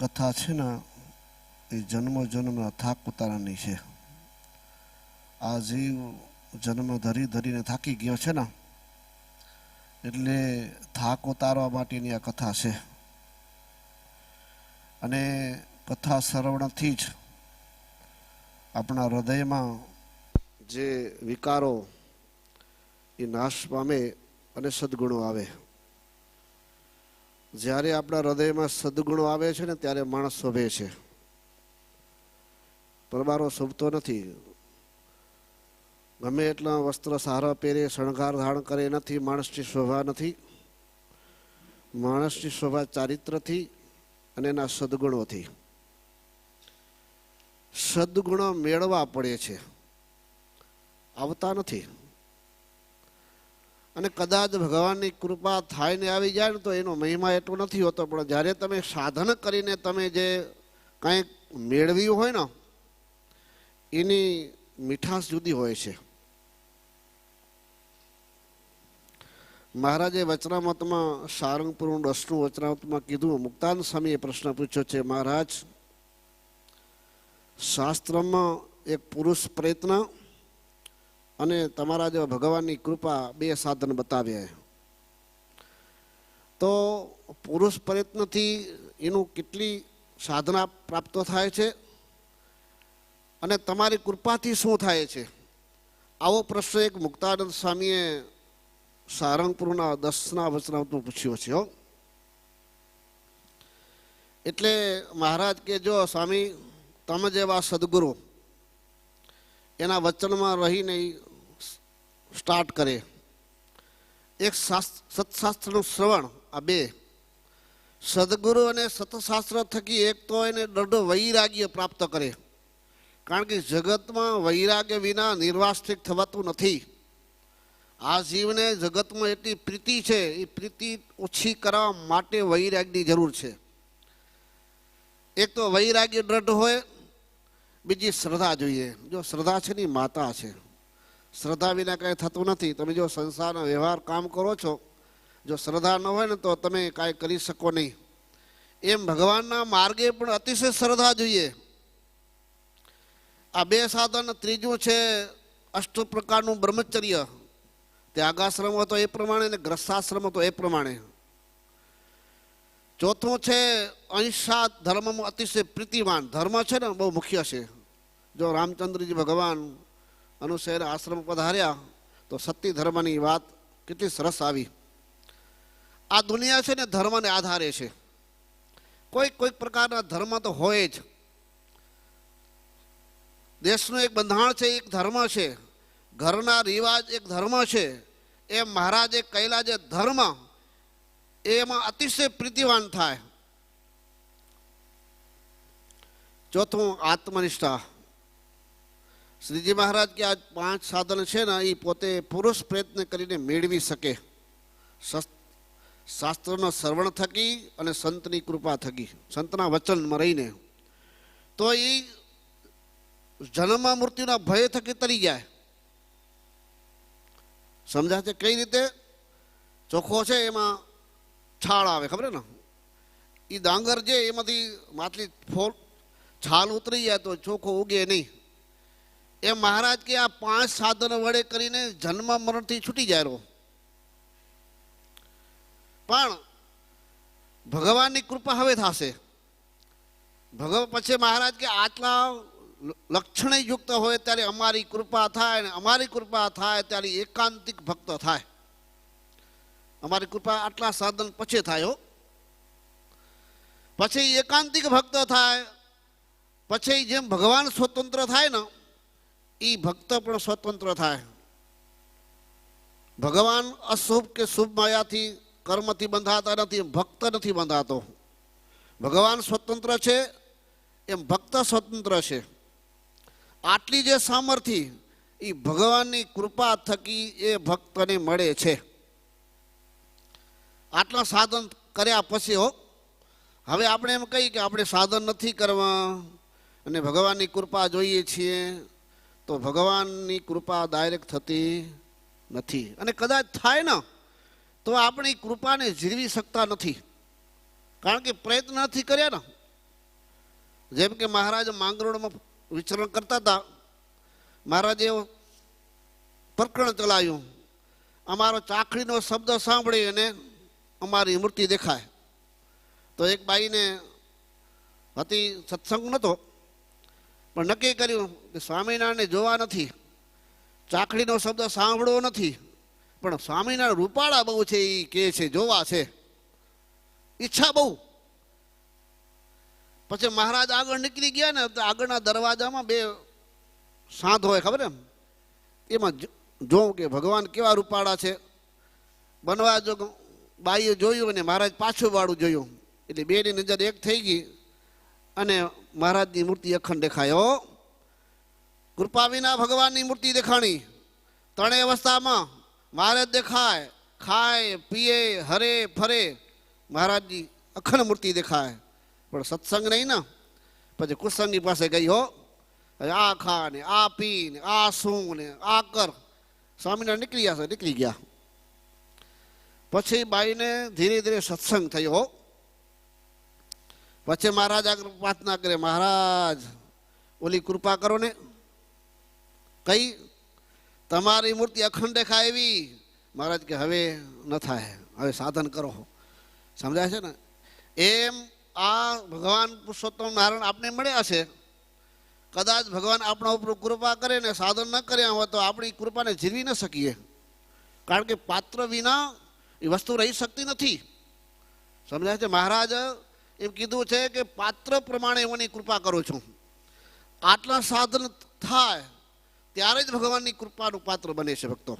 કથા છે ને, એ જન્મ જન્મના થાક ઉતારવાની છે. આ જીવ જન્મ ધરી ધરીને થાકી ગયો છે ને, એટલે થાક ઉતારવા માટેની આ કથા છે. અને કથા શ્રવણથી જ આપણા હૃદયમાં જે વિકારો એ નાશ પામે અને સદગુણો આવે. જ્યારે આપણા હૃદયમાં સદગુણો આવે છે ને ત્યારે માણસ શોભે છે. પરબારો શોભતો નથી. ગમે એટલા વસ્ત્ર સારા પહેરે, શણગાર ધારણ કરે નથી માણસની શોભા નથી. માણસની શોભા ચારિત્રથી અને એના સદગુણોથી. સદગુણો મેળવા પડે છે. આવતા નથી. અને કદાચ ભગવાનની કૃપા થાય ને આવી જાય ને તો એનો મહિમા એટલો નથી હોતો, પણ જ્યારે તમે સાધન કરીને તમે જે કંઈક મેળવ્યું હોય ને, એની મીઠાશ જુદી હોય છે. મહારાજે વચનામતમાં સારંગપુરનું દસનું વચનામતમાં કીધું, મુક્તાન સ્વામીએ પ્રશ્ન પૂછ્યો છે, મહારાજ, શાસ્ત્રમાં એક પુરુષ પ્રયત્ન અને તમારા જેવા ભગવાનની કૃપા બે સાધન બતાવ્યા તો પુરુષ પ્રયત્નથી એનું કેટલી સાધના પ્રાપ્ત થાય છે? અને તમારી કૃપાથી શું થાય છે? આવો પ્રશ્ન એક મુક્તાનંદ સ્વામીએ સારંગપુરના દસના વચનામતમાં પૂછ્યો છે એટલે મહારાજ કે જો સ્વામી, તમે જેવા સદગુરુ, એના વચનમાં રહીને સ્ટાર્ટ કરે. એક શાસ્ત્ર સત્શાસ્ત્રનું શ્રવણ, આ બે. સદગુરુ અને સતશાસ્ત્ર થકી એક તો એને દઢો વૈરાગ્ય પ્રાપ્ત કરે. કારણ કે જગતમાં વૈરાગ્ય વિના નિર્વાસ્તિક થવાતું નથી. આ જીવને જગતમાં એટલી પ્રીતિ છે, એ પ્રીતિ ઓછી કરવા માટે વૈરાગ્યની જરૂર છે. એક તો વૈરાગ્ય દ્રઢ હોય, બીજી શ્રદ્ધા જોઈએ. જો શ્રદ્ધા છે ને, માતા છે. શ્રદ્ધા વિના કાંઈ થતું નથી. તમે જો સંસારના વ્યવહાર કામ કરો છો, જો શ્રદ્ધા ન હોય ને તો તમે કાંઈ કરી શકો નહીં. એમ ભગવાનના માર્ગે પણ અતિશય શ્રદ્ધા જોઈએ. આ બે સાધન, ત્રીજું છે અષ્ટ પ્રકારનું બ્રહ્મચર્ય. ત્યાગાશ્રમ હતો એ પ્રમાણે ને ગ્રસ્તાશ્રમ હતો એ પ્રમાણે. ચોથું છે અહિંસા ધર્મમાં અતિશય પ્રીતિમાન. ધર્મ છે ને બહુ મુખ્ય છે. જો રામચંદ્રજી ભગવાન અનુસર આશ્રમ પધાર્યા તો સતી ધર્મની વાત કેટલી સરસ આવી. આ દુનિયા છે ને ધર્મને આધારે છે. કોઈક કોઈક પ્રકારના ધર્મ તો હોય જ. દેશનું એક બંધારણ છે, એક ધર્મ છે. ઘરના રિવાજ એક ધર્મ છે. એ મહારાજે કહેલા જે ધર્મ, એમાં અતિશય પ્રીતિવાન થાય. ચોથું આત્મનિષ્ઠા. શ્રીજી મહારાજ કે આ પાંચ સાધન છે ને એ પોતે પુરુષ પ્રયત્ન કરીને મેળવી શકે. શસ્ત્ર શાસ્ત્રનો શ્રવણ થકી અને સંતની કૃપા થકી, સંતના વચનમાં રહીને. તો એ જન્મ મૃત્યુના ભય થકી તરી જાય. સમજાય છે કઈ રીતે? ચોખ્ખો છે એમાં છાળ આવે, ખબર ને? એ ડાંગર જે એમાંથી માટલી ફોલ છાલ ઉતરી જાય તો ચોખ્ખો ઉગે નહીં. એ મહારાજ કે આ પાંચ સાધનો વડે કરીને જન્મ મરણથી છૂટી જાય પણ ભગવાનની કૃપા હવે થશે. ભગવાન પછી મહારાજ કે આટલા લક્ષણ યુક્ત હોય ત્યારે અમારી કૃપા થાય ને અમારી કૃપા થાય ત્યારે એકાંતિક ભક્ત થાય. અમારી કૃપા આટલા સાધન પછી થાય પછી એકાંતિક ભક્ત થાય. પછી જેમ ભગવાન સ્વતંત્ર થાય ને એ ભક્ત પણ સ્વતંત્ર થાય. ભગવાન અશુભ કે શુભ માયાથી કર્મથી બંધાતા નથી ભક્ત નથી બંધાતો. ભગવાન સ્વતંત્ર છે, એમ ભક્ત સ્વતંત્ર છે. આટલી જે સામર્થ્ય એ ભગવાનની કૃપા થકી એ ભક્તને મળે છે. આટલા સાધન કર્યા પછી હો, હવે આપણે એમ કહીએ કે આપણે સાધન નથી કરવા. અને ભગવાનની કૃપા જોઈએ છીએ. તો ભગવાનની કૃપા ડાયરેક્ટ થતી નથી. અને કદાચ થાય ને, તો આપણી કૃપાને જીરવી શકતા નથી. કારણ કે પ્રયત્ન નથી કર્યા ને. જેમ કે મહારાજ માંગરોળમાં વિચરણ કરતા હતા. મહારાજે પ્રકરણ ચલાવ્યું. અમારો ચાખડીનો શબ્દ સાંભળી અને અમારી મૂર્તિ દેખાય. તો એક બાઈને હતી સત્સંગ નહોતો પણ નક્કી કર્યું કે સ્વામિનારાયણને જોવા નથી. ચાખડીનો શબ્દ સાંભળવો નથી. પણ સ્વામિનારાયણ રૂપાળા બહુ છે એ કે છે, જોવા છે. ઈચ્છા બહુ. પછી મહારાજ આગળ નીકળી ગયા ને, તો આગળના દરવાજામાં બે સાંધ હોય, ખબર એમ? એમાં જોઉં કે ભગવાન કેવા રૂપાળા છે. બનવા જો બાઈએ જોયું અને મહારાજ પાછું વાળું જોયું. એટલે બેની નજર એક થઈ ગઈ અને મહારાજની મૂર્તિ અખંડ દેખાયો. કૃપા વિના ભગવાનની મૂર્તિ દેખાણી. ત્રણેય અવસ્થામાં મહારાજ દેખાય. ખાય, પીએ, હરે, ફરે. મહારાજની અખંડ મૂર્તિ દેખાય. પણ સત્સંગ નહીં ને? પછી કુસંગની પાસે ગઈ હો. આ ખા ને, આ પી ને, આ શું ને, આ કર. સ્વામિનારાયણ નીકળી ગયા છે, નીકળી ગયા. પછી બાઈને ધીરે ધીરે સત્સંગ થયો પછી મહારાજ આગળ પ્રાર્થના કરે, મહારાજ, ઓલી કૃપા કરો ને. કઈ? તમારી મૂર્તિ અખંડ દેખાય એવી. મહારાજ કે, હવે ન થાય, હવે સાધન કરો. સમજાય છે ને? એમ આ ભગવાન પુરુષોત્તમ નારાયણ આપને મળ્યા છે. કદાચ ભગવાન આપણા ઉપર કૃપા કરે ને સાધન ન કર્યા હોય તો આપણી કૃપાને જીરવી ન શકીએ. કારણ કે પાત્ર વિના એ વસ્તુ રહી શકતી નથી. સમજાય છે? મહારાજ એમ કીધું છે કે પાત્ર પ્રમાણે એની કૃપા કરું છું. આટલા સાધન થાય, ત્યારે જ ભગવાનની કૃપાનું પાત્ર બને છે ભક્તો.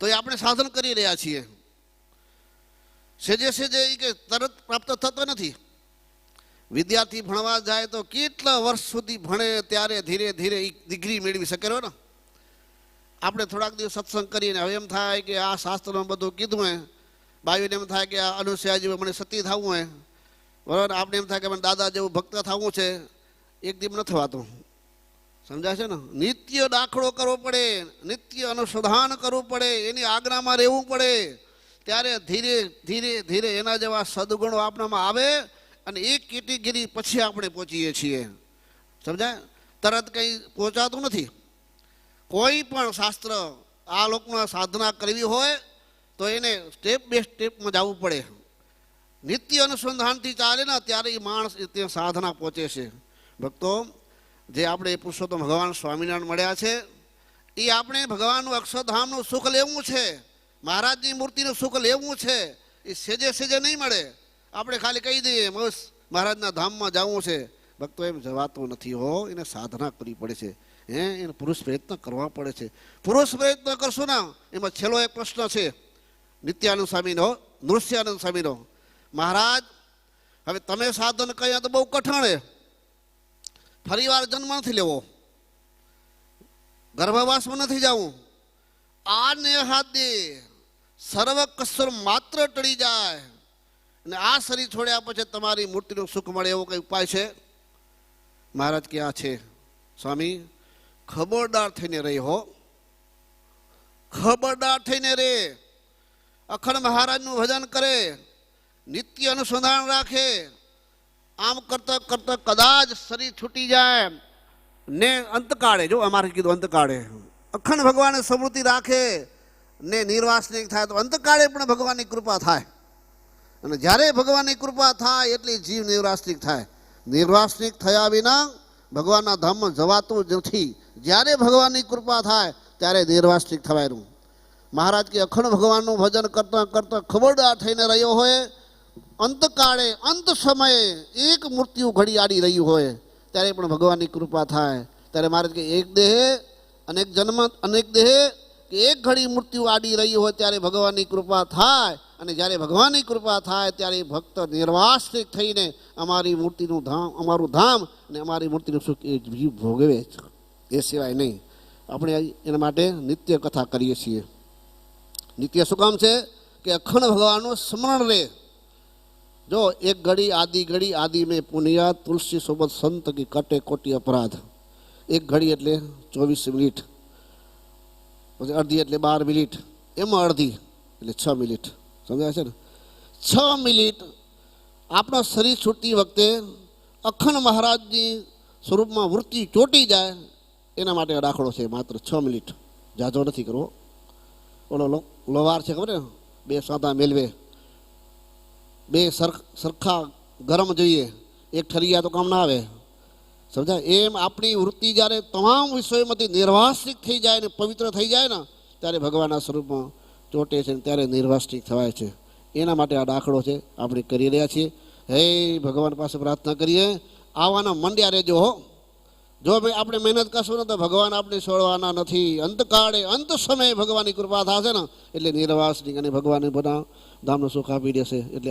તો એ આપણે સાધન કરી રહ્યા છીએ. સેજે સેજે એ કે તરત પ્રાપ્ત થતો નથી. વિદ્યાર્થી ભણવા જાય તો કેટલા વર્ષ સુધી ભણે ત્યારે ધીરે ધીરે એ ડિગ્રી મેળવી શકે ને? આપણે થોડાક દિવસ સત્સંગ કરીને હવે એમ થાય કે આ શાસ્ત્રમાં બધું કીધું હે એમ થાય કે આ અનુસયાજી મને સતી થવું હોય. બરાબર? આપણે એમ થાય કે મને દાદા જેવું ભક્ત થવું છે. એક દીપ ન થવાતું સમજાય છે ને? નિત્ય દાખલો કરવો પડે. નિત્ય અનુસંધાન કરવું પડે. એની આજ્ઞામાં રહેવું પડે. ત્યારે ધીરે ધીરે ધીરે એના જેવા સદગુણો આપણામાં આવે અને એ કેટેગરી પછી આપણે પહોંચીએ છીએ. સમજાય? તરત કંઈ પહોંચાતું નથી. કોઈ પણ શાસ્ત્ર આ લોકોના સાધના કરવી હોય તો એને સ્ટેપ બે સ્ટેપમાં જવું પડે. નિત્ય અનુસંધાનથી ચાલે ને ત્યારે એ માણસ ત્યાં સાધના પહોંચે છે. ભક્તો, જે આપણે પુરુષોત્તમ ભગવાન સ્વામિનારાયણ મળ્યા છે, એ આપણે ભગવાનનું અક્ષરધામનું સુખ લેવું છે. મહારાજની મૂર્તિનું સુખ લેવું છે. એ સેજે સેજે નહીં મળે. આપણે ખાલી કહી દઈએ, બસ, મહારાજના ધામમાં જવું છે. ભક્તો, એમ જવાતું નથી હો. એને સાધના કરવી પડે છે. હે, એને પુરુષ પ્રયત્ન કરવા પડે છે. પુરુષ પ્રયત્ન કરશું ને, એમાં છેલ્લો એક પ્રશ્ન છે. નિત્યાનંદ સ્વામીનો નૃત્યાનંદ સ્વામીનો મહારાજ, હવે તમે સાધન કહ્યા તો બહુ કઠણ છે. ફરીવાર જન્મ નથી લેવો. ગર્ભવાસમાં નથી જવું. આ ને હાથે સર્વ કસર માત્ર ટળી જાય. અને આ શરીર છોડ્યા પછી તમારી મૂર્તિનું સુખ મળે એવો કંઈ ઉપાય છે? મહારાજ ક્યાં છે? સ્વામી, ખબરદાર થઈને રહી હો. ખબરદાર થઈને રે. અખંડ મહારાજનું ભજન કરે, નિત્ય અનુસંધાન રાખે, આમ કરતા કરતા કદાચ શરીર છૂટી જાય. ને અંતકાળે જો અમારે કીધું અંતકાળે અખંડ ભગવાને સમૃદ્ધિ રાખે, ને નિર્વાસનિક થાય, તો અંતકાળે પણ ભગવાનની કૃપા થાય. અને જ્યારે ભગવાનની કૃપા થાય, એટલી જીવ નિર્વાસનિક થાય. નિર્વાસનિક થયા વિના ભગવાનના ધામમાં જવાતું નથી. જ્યારે ભગવાનની કૃપા થાય, ત્યારે નિર્વાસનિક થવાયનું મહારાજ કે અખંડ ભગવાનનું ભજન કરતાં કરતાં ખબરદાર થઈને રહ્યો હોય. અંતકાળે, અંત સમયે એક મૃત્યુ ઘડી આડી રહ્યું હોય. ત્યારે પણ ભગવાનની કૃપા થાય. ત્યારે મહારાજ કે એક દેહે, અનેક જન્મ, અનેક દેહે, કે એક ઘડી મૃત્યુ આડી રહ્યું હોય ત્યારે ભગવાનની કૃપા થાય. અને જ્યારે ભગવાનની કૃપા થાય ત્યારે ભક્ત નિર્વાસિક થઈને અમારી મૂર્તિનું ધામ, અમારું ધામ અને અમારી મૂર્તિનું સુખ એ ભોગવે એ સિવાય નહીં. આપણે એના માટે નિત્ય કથા કરીએ છીએ. નિત્ય શું કામ છે? કે અખંડ ભગવાનનું સ્મરણ રહે જો એક ઘડી આદિ ઘડી આદિ મેં પુનિયા, તુલસી સોબત સંત કી કટે કોટી અપરાધ. એક ઘડી એટલે ચોવીસ મિનિટ. પછી અડધી એટલે બાર મિનિટ. એમાં અડધી એટલે છ મિનિટ. સમજાય છે ને? છ મિનિટ આપણા શરીર છૂટતી વખતે અખંડ મહારાજની સ્વરૂપમાં વૃત્તિ ચોટી જાય, એના માટે રાખડો છે માત્ર છ મિનિટ. જાજો નથી કરવો. ઓલો લોવાર છે ખબર બે સાદા મેલવે. બે સરખ સરખા ગરમ જોઈએ. એક ઠરિયા તો કામ ના આવે. સમજાય? એમ આપણી વૃત્તિ જ્યારે તમામ વિષયોમાંથી નિર્વાસિક થઈ જાય ને પવિત્ર થઈ જાય ને, ત્યારે ભગવાનના સ્વરૂપમાં ચોટે છે ને ત્યારે નિર્વાસિક થવાય છે. એના માટે આ દાખલો છે આપણે કરી રહ્યા છીએ. હે ભગવાન પાસે પ્રાર્થના કરીએ. આવવાના મંડ્યા રહેજો હો. જો ભાઈ આપણે મહેનત કરશું ને તો ભગવાન આપણે છોડવાના નથી. અંતકાળે, અંત સમયે ભગવાનની કૃપા થશે ને, એટલે નિર્વાસની અને ભગવાન બધા ધામનું સુખ આપી દેશે. એટલે